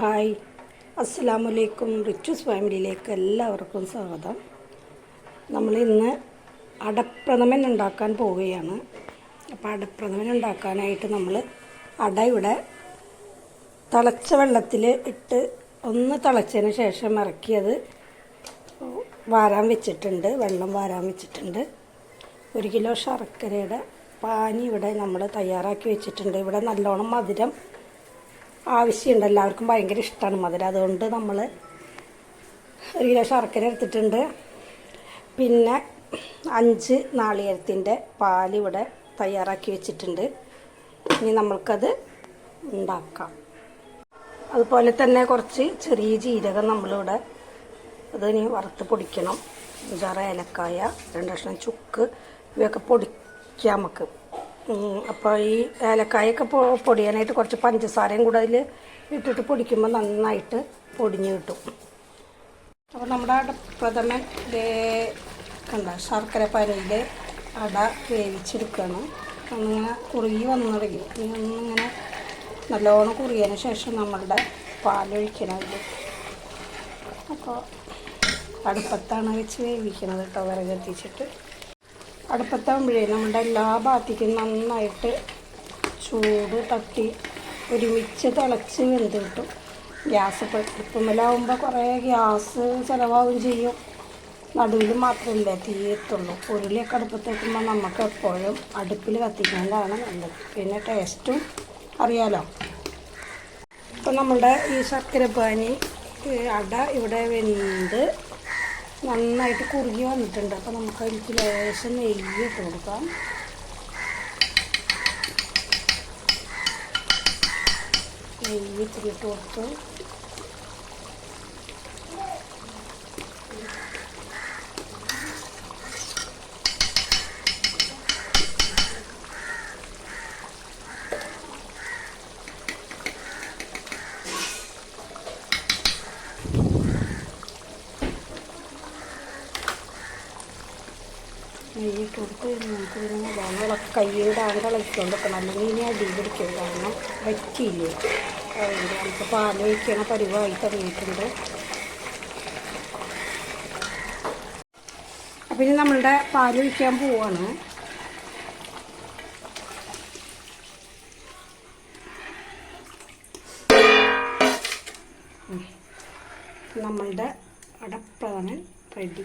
Hi. അസ്സാമലൈക്കും റിച്ചൂസ് ഫാമിലിയിലേക്ക് എല്ലാവർക്കും സ്വാഗതം. നമ്മൾ ഇന്ന് അടപ്രഥമൻ ഉണ്ടാക്കാൻ പോവുകയാണ്. അപ്പോൾ അടപ്രഥമൻ ഉണ്ടാക്കാനായിട്ട് നമ്മൾ അട തിളച്ച വെള്ളത്തിൽ ഇട്ട് ഒന്ന് തിളച്ചതിന് ശേഷം ഇറക്കിയത് വാരാൻ വെച്ചിട്ടുണ്ട്. വെള്ളം വാരാൻ വെച്ചിട്ടുണ്ട്. ഒരു കിലോ ശർക്കരയുടെ പാനി ഇവിടെ നമ്മൾ തയ്യാറാക്കി വെച്ചിട്ടുണ്ട്. ഇവിടെ നല്ലോണം മധുരം ആവശ്യമുണ്ട്. എല്ലാവർക്കും ഭയങ്കര ഇഷ്ടമാണ് മധുരം. അതുകൊണ്ട് നമ്മൾ ഒരു കിലോ ശർക്കര എടുത്തിട്ടുണ്ട്. പിന്നെ അഞ്ച് നാളികേരത്തിന്റെ പാലിവിടെ തയ്യാറാക്കി വെച്ചിട്ടുണ്ട്. ഇനി നമ്മൾക്കത് ഉണ്ടാക്കാം. അതുപോലെ തന്നെ കുറച്ച് ചെറിയ ജീരകം നമ്മളിവിടെ അത് ഇനി വറുത്ത് പൊടിക്കണം. അഞ്ചാറ് ഏലക്കായ രണ്ട് കഷ്ണം ചുക്ക് ഇവയൊക്കെ പൊടിക്കാം നമുക്ക്. അപ്പോൾ ഈ ഏലക്കായൊക്കെ പൊടിയാനായിട്ട് കുറച്ച് പഞ്ചസാരയും കൂടെ അതിൽ ഇട്ടിട്ട് പൊടിക്കുമ്പോൾ നന്നായിട്ട് പൊടിഞ്ഞ് കിട്ടും. അപ്പോൾ നമ്മുടെ പ്രഥമൻ കണ്ട ശർക്കര പനിയിൽ അട വേവിച്ചെടുക്കണം. ഒന്നിങ്ങനെ കുറുകി വന്നു തുടങ്ങി. ഇനി ഒന്നിങ്ങനെ നല്ലോണം കുറിയതിന് ശേഷം നമ്മളുടെ പാലൊഴിക്കണം അതിൽ അപ്പോൾ അടുപ്പത്താണ് വെച്ച് വേവിക്കുന്നത് കേട്ടോ വിറക് എത്തിച്ചിട്ട് അടുപ്പത്താകുമ്പോഴേ നമ്മുടെ എല്ലാ ഭാഗത്തേക്കും നന്നായിട്ട് ചൂട് തട്ടി ഒരുമിച്ച് തിളച്ച് വെന്ത് കിട്ടും. ഗ്യാസ് ഇപ്പോൾ ഇപ്പമേലാവുമ്പോൾ കുറേ ഗ്യാസ് ചിലവാകും ചെയ്യും. നടുവിൽ മാത്രമല്ല തീയത്തുള്ളൂ ഉരുളിയൊക്കെ അടുപ്പത്ത് വെക്കുമ്പോൾ നമുക്ക് എപ്പോഴും അടുപ്പിൽ കത്തിക്കുന്നതാണ് നല്ലത്. പിന്നെ ടേസ്റ്റും അറിയാലോ. അപ്പോൾ നമ്മുടെ ഈ ശർക്കരപ്പാനി പാനി അട ഇവിടെ വെന്ത് നന്നായിട്ട് കുറുകി വന്നിട്ടുണ്ട്. അപ്പോൾ നമുക്ക് അതിലേക്ക് ലേശം നെയ്യ് ഇട്ട് കൊടുക്കാം. നെയ്യ് ഇത്തിരി ഇട്ട് കൊടുത്തു. നെയ്യിട്ട് കൊടുത്ത് നമുക്ക് ഇതിനെ വെള്ളമൊക്കെ കയ്യുടെ ഇളക്കിക്കൊണ്ട് വെക്കണം. അല്ലെങ്കിൽ ഇനി അടി പിടിക്കും കാരണം വറ്റിയില്ലേ? അതുകൊണ്ട് നമുക്ക് പാൽ പരിവായിട്ട് പരിവായി തുടങ്ങിയിട്ടുണ്ട് അപ്പം ഇനി നമ്മളുടെ പാൽ ഒഴിക്കാൻ പോവാണ്. നമ്മളുടെ അടപ്രഥമൻ റെഡി.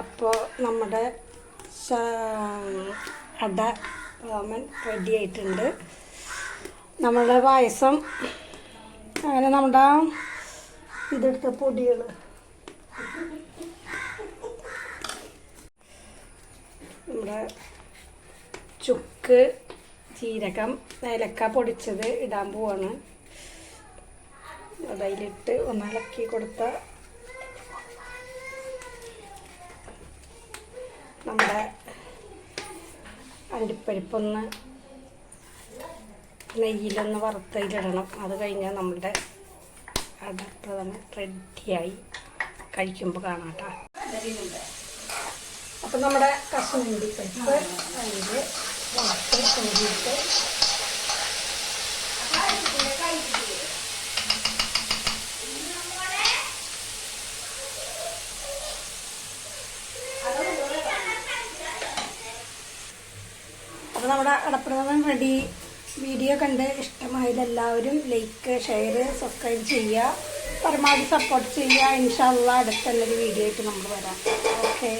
അപ്പോൾ നമ്മുടെ അട രാമൻ റെഡി ആയിട്ടുണ്ട്. നമ്മളുടെ പായസം അങ്ങനെ നമ്മുടെ ഇതെടുത്ത പൊടികൾ നമ്മുടെ ചുക്ക് ജീരകം ഏലക്ക പൊടിച്ചത് ഇടാൻ പോവാണ്. അതിലിട്ട് ഒന്ന് ഇളക്കി കൊടുത്ത നമ്മുടെ അണ്ടിപ്പരിപ്പൊന്ന് നെയ്യിലൊന്ന് വറുത്തതിലിടണം. അത് കഴിഞ്ഞാൽ നമ്മുടെ തന്നെ റെഡിയായി കഴിക്കുമ്പോൾ കാണാം കേട്ടോ അപ്പം നമ്മുടെ കശുവണ്ടി പരിപ്പ് അതിൽ വറുത്ത് അപ്പോൾ നമ്മുടെ അടപ്രഥമൻ റെഡി. വീഡിയോ കണ്ട് ഇഷ്ടമായത് എല്ലാവരും ലൈക്ക് ഷെയർ സബ്സ്ക്രൈബ് ചെയ്യുക. പരമാവധി സപ്പോർട്ട് ചെയ്യുക. ഇൻഷാല്ല അടുത്തുള്ളൊരു വീഡിയോ ആയിട്ട് നമ്മൾ വരാം. ഓക്കേ